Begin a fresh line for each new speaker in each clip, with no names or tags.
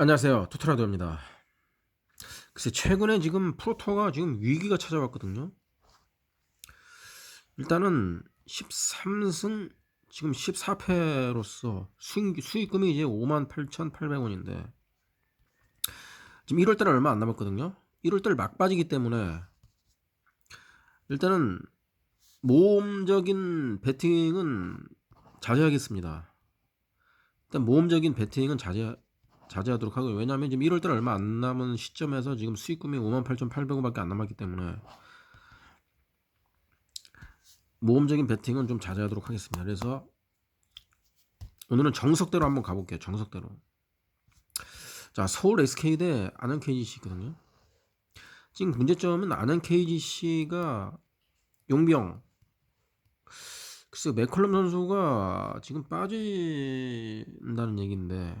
안녕하세요. 토트라도입니다. 글쎄 최근에 지금 프로토가 지금 위기가 찾아왔거든요. 일단은 13승 지금 14패로서 수익, 수익금이 이제 58,800원인데 지금 1월달에 얼마 안 남았거든요. 1월달 막빠지기 때문에 일단은 모험적인 베팅은 자제하겠습니다. 일단 모험적인 베팅은 자제 자제하도록 하고요. 왜냐하면 지금 1월달 얼마 안 남은 시점에서 지금 수익금이 58,800원밖에 안 남았기 때문에 모험적인 베팅은 좀 자제하도록 하겠습니다. 그래서 오늘은 정석대로 한번 가볼게요. 정석대로. 자, 서울 SK 대 안양 KGC거든요. 지금 문제점은 안양 KGC가 용병 글쎄 맥컬럼 선수가 지금 빠진다는 얘기인데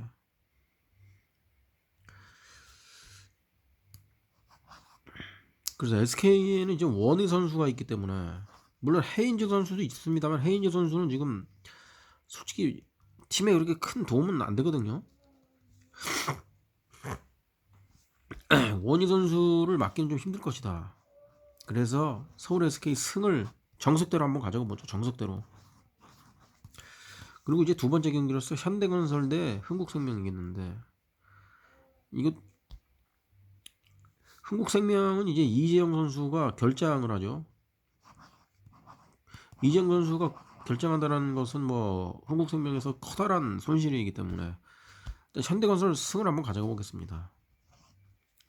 그래서 SK에는 이제 원희 선수가 있기 때문에 물론 헤인즈 선수도 있습니다만 헤인즈 선수는 지금 솔직히 팀에 그렇게 큰 도움은 안 되거든요. 원희 선수를 맡기는 좀 힘들 것이다. 그래서 서울 SK 승을 정석대로 한번 가져가 보죠. 정석대로. 그리고 이제 두 번째 경기로서 현대건설 대 흥국생명이 겠는데 이거 흥국생명은 이제 이재영 선수가 결장을 하죠. 이재영 선수가 결정한다는 것은 뭐 흥국생명에서 커다란 손실이기 때문에 현대건설 승을 한번 가져가 보겠습니다.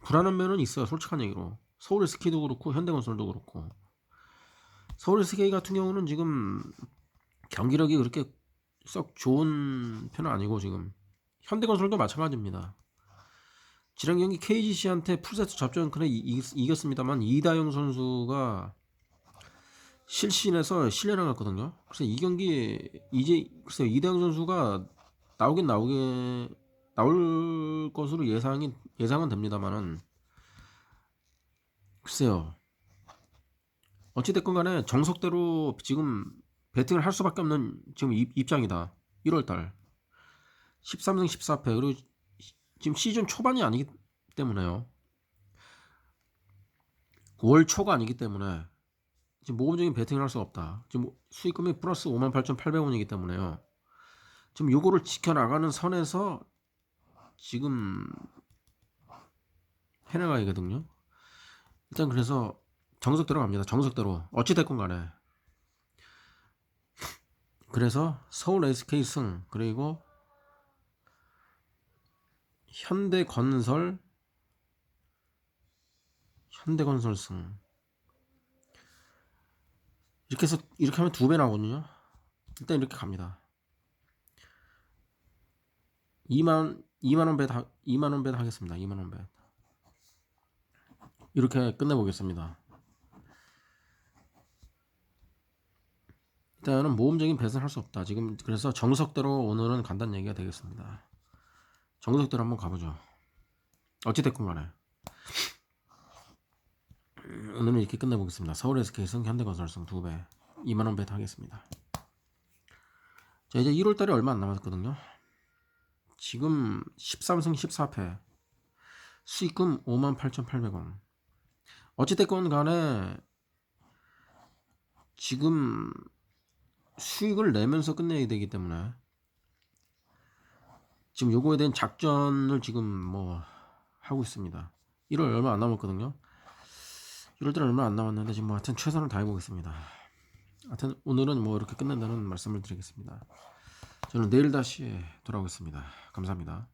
불안한 면은 있어요. 솔직한 얘기로. 서울 SK도 그렇고 현대건설도 그렇고. 서울 SK 같은 경우는 지금 경기력이 그렇게 썩 좋은 편은 아니고 지금 현대건설도 마찬가지입니다. 지난 경기 KGC한테 풀세트 접전 큰에 이겼습니다만 이다영 선수가 실신해서 실려나갔거든요. 그래서 이 경기 이제 글쎄 이다영 선수가 나오긴 나오게 나올 것으로 예상이 예상은 됩니다만은 글쎄요. 어찌됐건 간에 정석대로 지금 배팅을 할 수밖에 없는 지금 입장이다. 1월달 13승 14패 그리고 지금 시즌 초반이 아니기 때문에요. 9월 초가 아니기 때문에 지금 모험적인 베팅을 할수 없다. 지금 수익금이 플러스 58,800원이기 때문에요. 지금 요거를 지켜나가는 선에서 지금 해나가야거든요. 일단 그래서 정석대로 갑니다. 정석대로 어찌됐건 간에 그래서 서울 SK 승 그리고 현대건설? 현대건설승. 이렇게 해서 이렇게 하면 두 배 나오거든요. 일단 이렇게 갑니다. 2만 2만원 배 2만원 배 하겠습니다. 2만원 배. 이렇게 끝내보겠습니다. 일단은 모험적인 배선 할 수 없다. 지금 그래서 정석대로 오늘은 간단 얘기가 되겠습니다 정석대로 한번 가보죠. 어찌됐건 간에 오늘은 이렇게 끝내보겠습니다. 서울 SK승 현대건설승 2배 2만원 배트 하겠습니다. 자 이제 1월달에 얼마 안 남았거든요. 지금 13승 14패 수익금 58,800원 어찌됐건 간에 지금 수익을 내면서 끝내야 되기 때문에 지금 요거에 대한 작전을 지금 뭐 하고 있습니다. 1월 얼마 안 남았거든요. 1월 달 얼마 안 남았는데 지금 뭐 하여튼 최선을 다해 보겠습니다. 하여튼 오늘은 뭐 이렇게 끝낸다는 말씀을 드리겠습니다. 저는 내일 다시 돌아오겠습니다. 감사합니다.